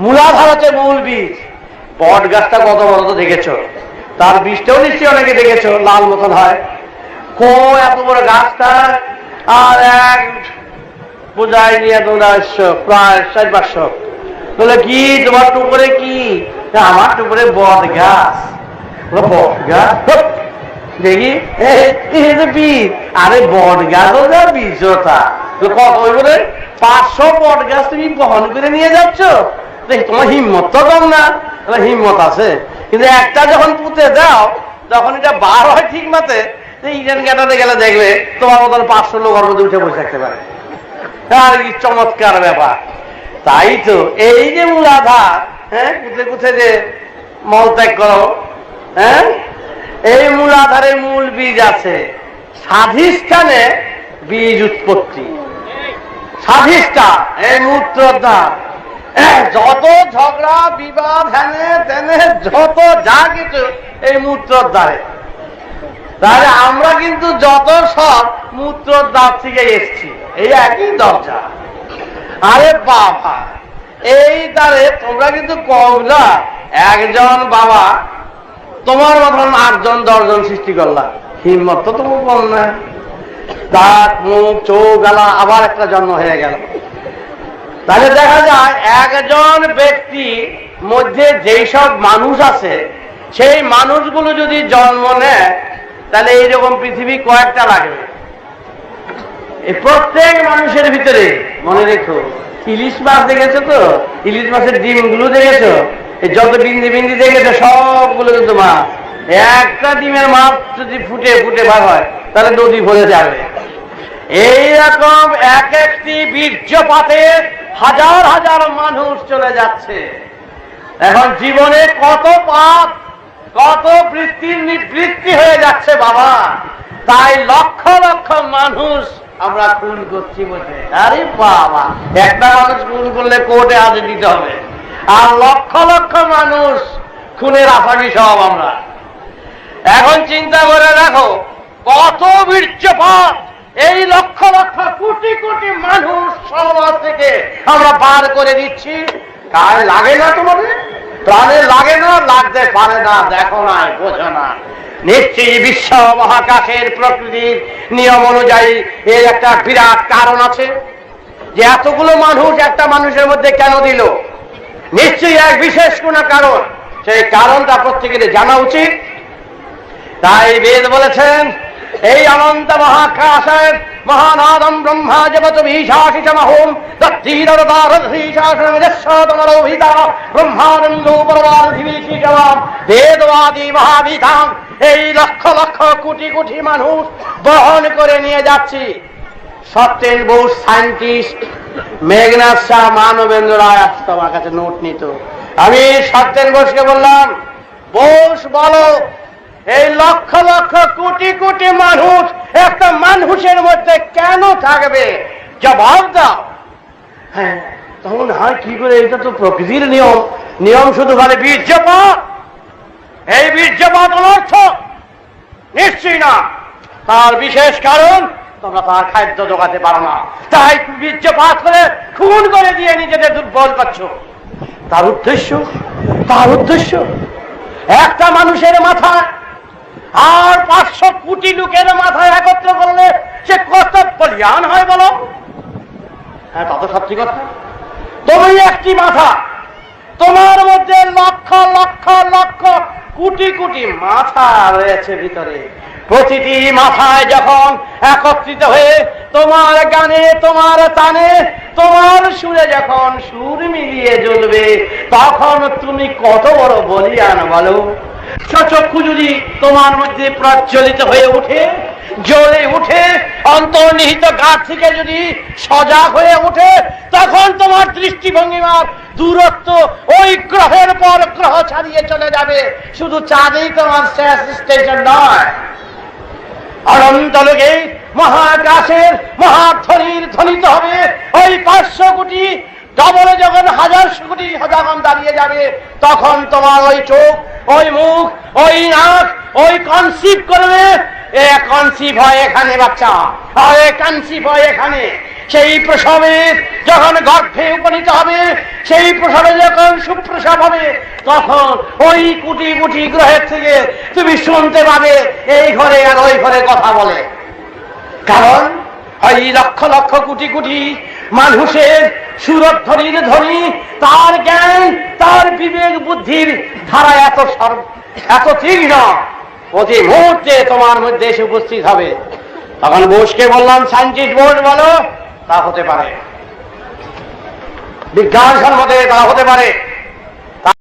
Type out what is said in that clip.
মূলাধার হচ্ছে মূল বীজ। বট গাছটা কত বড় তো দেখেছ? তার বীজটাও নিশ্চয়ই অনেকে দেখেছ লাল মতন হয়। কো এত বড় গাছটা আর এক বোঝাই নিয়ে তোমরা প্রায় ষাট পাঁচশো। বলে কি? তোমার টুকরে কি? আমার টুকরে বট গাছ। বট গাছ? দেখি। এ, এ যে বীজ। আরে বট গাছও যা বীজতা তো। কত বলে পাঁচশো বট গাছ তুমি বহন করে নিয়ে যাচ্ছ? দেখি তোমার হিম্মত তো কম না। হিম্মত আছে। কিন্তু একটা যখন পুঁতে দাও, যখন এটা বার হয় ঠিক মতে ইডেন কাটাতে গেলে দেখবে তোমার মতন পাঁচশো লোক ওর মধ্যে উঠে বসে থাকতে পারে। আর কি চমৎকার ব্যাপার। তাই তো, এই যে মূলাধার হ্যাঁ কুথে কুথে যে মলত্যাগ করো হ্যাঁ এই মূলাধারে মূল বীজ আছে। স্বাধিষ্ঠানে বীজ উৎপত্তি। স্বাধিষ্ঠান এই মূত্রদ্বার যত ঝগড়া, বিবাদ হ্যানে তেনে, যত যা কিছু এই মূত্রদ্বারে। তাহলে আমরা কিন্তু যত সব মূত্রর দাঁত থেকে এসছি, এই একই দরজা। আরে বাবা, এই দ্বারে তোমরা কিন্তু কম না, একজন বাবা, তোমার মতন আটজন, দশজন সৃষ্টি করলা। হিম্মত তো তোমার কম না। দাঁত, মুখ, চোখ, গালা, আবার একটা জন্ম হয়ে গেল। তাহলে দেখা যায় একজন ব্যক্তি মধ্যে যেই সব মানুষ আছে, সেই মানুষগুলো যদি জন্ম নেয়, তাহলে এইরকম পৃথিবী কয়েকটা লাগবে। প্রত্যেক মানুষের ভিতরে, মনে রেখো, ইলিশ মাছ দেখেছ তো? ইলিশ মাছের ডিমগুলো দেখেছ? এই যত বিন্দি বিন্দি দেখেছ, সবগুলো কিন্তু মাছ। একটা ডিমের মাছ যদি ফুটে ফুটে বার হয়, তাহলে নদী ভরে যাবে। এইরকম এক একটি বীর্যপাতে হাজার হাজার মানুষ চলে যাচ্ছে। এখন জীবনে কত পাপ, কত বৃত্তির নিবৃত্তি হয়ে যাচ্ছে বাবা। তাই লক্ষ লক্ষ মানুষ আমরা খুন করছি বলতে আরে বাবা, একটা মানুষ খুন করলে কোর্টে আজ দিতে হবে। আর লক্ষ লক্ষ মানুষ খুনের আসামি সব আমরা। এখন চিন্তা করে দেখো, কত বীর্যপাত এই লক্ষ লক্ষ কোটি কোটি মানুষ সমাজ থেকে আমরা পার করে দিচ্ছি। গায়ে লাগে না তোমাদের? প্রাণে লাগে না, লাগতে পারে না, দেখো না, বোঝো না। নিশ্চয়ই বিশ্ব মহাকাশের প্রকৃতির নিয়ম অনুযায়ী এর একটা বিরাট কারণ আছে যে এতগুলো মানুষ একটা মানুষের মধ্যে কেন দিল? নিশ্চয়ই এক বিশেষ কোন কারণ। সেই কারণটা প্রত্যেকের জানা উচিত। তাই বেদ বলেছেন এই অনন্ত মহাকাশের মহানাদম ব্রহ্মা জগত ভীষাশিষ মহোম এই লক্ষ লক্ষ কোটি কোটি মানুষ বহন করে নিয়ে যাচ্ছি। সত্যেন বহু সায়েন্টিস্ট মেঘনাথ শাহ মানবেন্দ্র রায় আসতো আমার কাছে নোট নিত। আমি সত্যেন বোসকে বললাম, বোস বলো এই লক্ষ লক্ষ কোটি কোটি মানুষ একটা মানুষের মধ্যে কেন থাকবে? জবাব দাও। হ্যাঁ তখন হ্যাঁ কি করে? এটা তো প্রকৃতির নিয়ম। নিয়ম শুধু মানে বীর্যপাত। এই বীর্যপাত অনর্থ নিশ্চয়ই না। তার বিশেষ কারণ, তোমরা তার খাদ্য জোগাতে পারো না। তাই বীর্যপাত করে খুন করে দিয়ে নিজেদের দুর্বল করছ। তার উদ্দেশ্য তার উদ্দেশ্য, একটা মানুষের মাথায় আর পাঁচশো কোটি লোকের মাথায় একত্র করলে সে কত কল্যাণ হয় বলো? হ্যাঁ তা তো সত্যি কথা। তুমি একটি মাথা তোমার মধ্যে লক্ষ লক্ষ লক্ষ কোটি কোটি মাথা রয়েছে ভিতরে। প্রতিটি মাথায় যখন একত্রিত হয়ে তোমার গানে, তোমার তানে, তোমার সুরে যখন সুর মিলিয়ে জ্বলবে, তখন তুমি কত বড় বলিয়ান বলো? চক্ষু যদি তোমার মধ্যে প্রজ্বলিত হয়ে ওঠে, জ্বলে উঠে, অন্তর্নিহিত গাছ থেকে যদি সজাগ হয়ে ওঠে, তখন তোমার দৃষ্টিভঙ্গিমার দূরত্ব ওই গ্রহের পর গ্রহ ছাড়িয়ে চলে যাবে। শুধু চাঁদেই তোমার শেষ স্টেশন নয়। অনন্ত লোকে মহাকাশের মহাধ্বনির ধ্বনিত হবে। ওই পাঁচশো কোটি ডবলে যখন হাজার কোটি যখন দাঁড়িয়ে যাবে, তখন তোমার ওই চোখ, ওই মুখ, ওই নাক, ওই কনসিভ করবে। এ কনসিভ হয় এখানে বাচ্চা কনসিভ হয় এখানে। সেই প্রসবে যখন গর্ভে উপনীত হবে, সেই প্রসবে যখন সুপ্রসব হবে, তখন ওই কোটি কোটি গ্রহের থেকে তুমি শুনতে পাবে, এই ঘরে আর ওই ঘরে কথা বলে। কারণ, ওই লক্ষ লক্ষ কোটি কোটি মানুষের সুরধ্বনির ধরি তার জ্ঞান, তার বিবেক, বুদ্ধির ধারা এত এত তীর্ণ প্রতি মুহূর্তে তোমার মধ্যে এসে উপস্থিত হবে। তখন বোসকে বললাম সায়েন্টিস্ট বোর্ড বলো, তা হতে পারে। বিজ্ঞান সম্মতে তা হতে পারে।